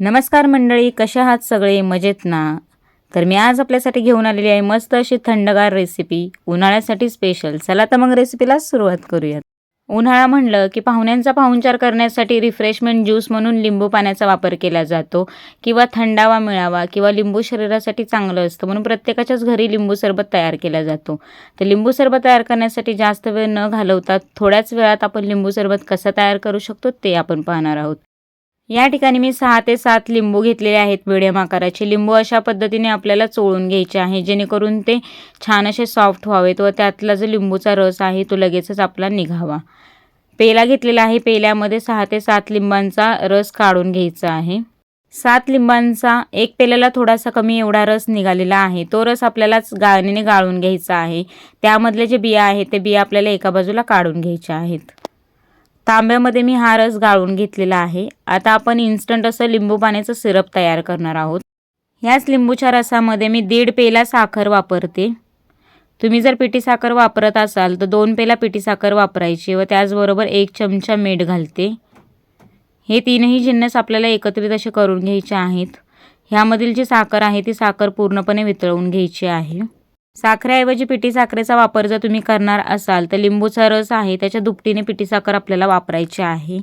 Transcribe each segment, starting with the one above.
नमस्कार मंडळी कशा आहात सगळे? मजेत ना? तर मी आज आपल्यासाठी घेऊन आलेली आहे मस्त अशी थंडगार रेसिपी उन्हाळ्यासाठी स्पेशल चला तर मग रेसिपीला सुरुवात करूयात. उन्हाळा म्हणलं की पाहुण्यांचा पाहुणचार करण्यासाठी रिफ्रेशमेंट ज्यूस म्हणून लिंबू पाण्याचा वापर केला जातो. किंवा थंडावा मिळावा किंवा लिंबू शरीरासाठी चांगलं असतं म्हणून प्रत्येकाच्याच घरी लिंबू सरबत तयार केला जातो. तर लिंबू सरबत तयार करण्यासाठी जास्त वेळ न घालवता थोड्याच वेळात आपण लिंबू सरबत कसं तयार करू शकतो ते आपण पाहणार आहोत. या ठिकाणी मी सहा ते सात लिंबू घेतलेले आहेत मिडियम आकाराचे. लिंबू अशा पद्धतीने आपल्याला चोळून घ्यायचे आहे जेणेकरून ते छान असे सॉफ्ट व्हावेत व त्यातला जो लिंबूचा रस आहे तो लगेचच आपला निघावा. पेला घेतलेला आहे. पेल्यामध्ये सहा ते सात लिंबांचा रस काढून घ्यायचा आहे. सात लिंबांचा एक पेल्याला थोडासा कमी एवढा रस निघालेला आहे. तो रस आपल्यालाच गाळणीने गाळून घ्यायचा आहे. त्यामधले जे बिया आहेत ते बिया आपल्याला एका बाजूला काढून घ्यायच्या आहेत. तांब्यामध्ये मी हा रस गाळून घेतलेला आहे. आता आपण इन्स्टंट असं लिंबू पाण्याचं सिरप तयार करणार आहोत. ह्याच लिंबूच्या रसामध्ये मी दीड पेला साखर वापरते. तुम्ही जर पिठी साखर वापरत असाल तर दोन पेला पिठी साखर वापरायची व त्याचबरोबर एक चमचा मीठ घालते. हे तीनही जिन्नस आपल्याला एकत्रित असे करून घ्यायचे आहेत. ह्यामधील जी साखर आहे ती साखर पूर्णपणे वितळवून घ्यायची आहे. साखरेऐवजी पिठी साखरेचा वापर जर तुम्ही करणार असाल तर लिंबूचा रस आहे त्याच्या दुपटीने पिठी साखर आपल्याला वापरायची आहे.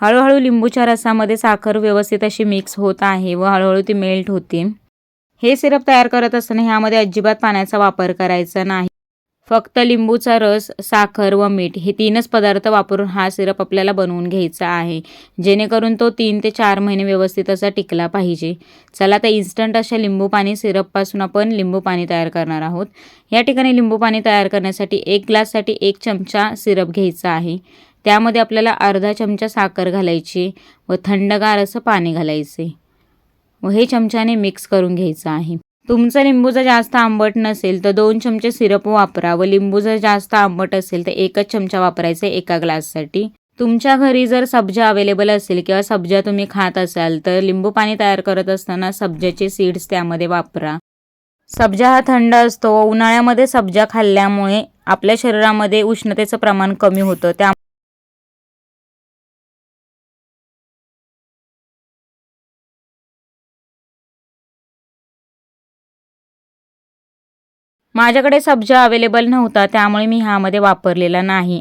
हळूहळू लिंबूच्या रसामध्ये साखर व्यवस्थित अशी मिक्स होत आहे व हळूहळू ती मेल्ट होते. हे सिरप तयार करत असताना ह्यामध्ये अजिबात पाण्याचा वापर करायचा नाही. फक्त लिंबूचा रस साखर व मीठ हे तीनच पदार्थ वापरून हा सिरप आपल्याला बनवून घ्यायचा आहे. जेणेकरून तो तीन ते चार महिने व्यवस्थित असा टिकला पाहिजे. चला तर इन्स्टंट अशा लिंबू पाणी सिरपपासून आपण लिंबू पाणी तयार करणार आहोत. या ठिकाणी लिंबू पाणी तयार करण्यासाठी एक ग्लाससाठी एक चमचा सिरप घ्यायचा आहे. त्यामध्ये आपल्याला अर्धा चमचा साखर घालायची व थंडगार असं पाणी घालायचे. व हे चमच्याने मिक्स करून घ्यायचं आहे. तुमचं लिंबू जर जास्त आंबट नसेल तर दोन चमचे सिरप वापरा. व लिंबू जर जास्त आंबट असेल तर एकच चमचा वापरायचा एका ग्लाससाठी. तुमच्या घरी जर सब्जा अवेलेबल असेल किंवा सब्जा तुम्ही खात असाल तर लिंबू पाणी तयार करत असताना सब्जाचे सीड्स त्यामध्ये वापरा. सब्जा हा थंड असतो व उन्हाळ्यामध्ये सब्जा खाल्ल्यामुळे आपल्या शरीरामध्ये उष्णतेचं प्रमाण कमी होतं. त्या माझ्याकडे सब्जा अवेलेबल नव्हता त्यामुळे मी ह्यामध्ये वापरलेला नाही.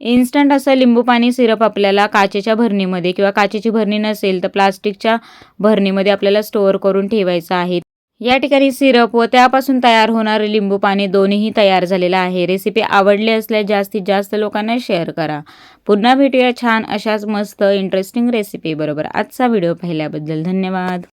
इन्स्टंट असं लिंबू पाणी सिरप आपल्याला काचेच्या भरणीमध्ये किंवा काचेची भरणी नसेल तर प्लास्टिकच्या भरणीमध्ये आपल्याला स्टोअर करून ठेवायचं आहे. या ठिकाणी सिरप व त्यापासून तयार होणारे लिंबू पाणी दोन्हीही तयार झालेलं आहे. रेसिपी आवडली असल्यास जास्तीत जास्त लोकांना शेअर करा. पुन्हा भेटूया छान अशाच मस्त इंटरेस्टिंग रेसिपी बरोबर आजचा व्हिडिओ पाहिल्याबद्दल धन्यवाद.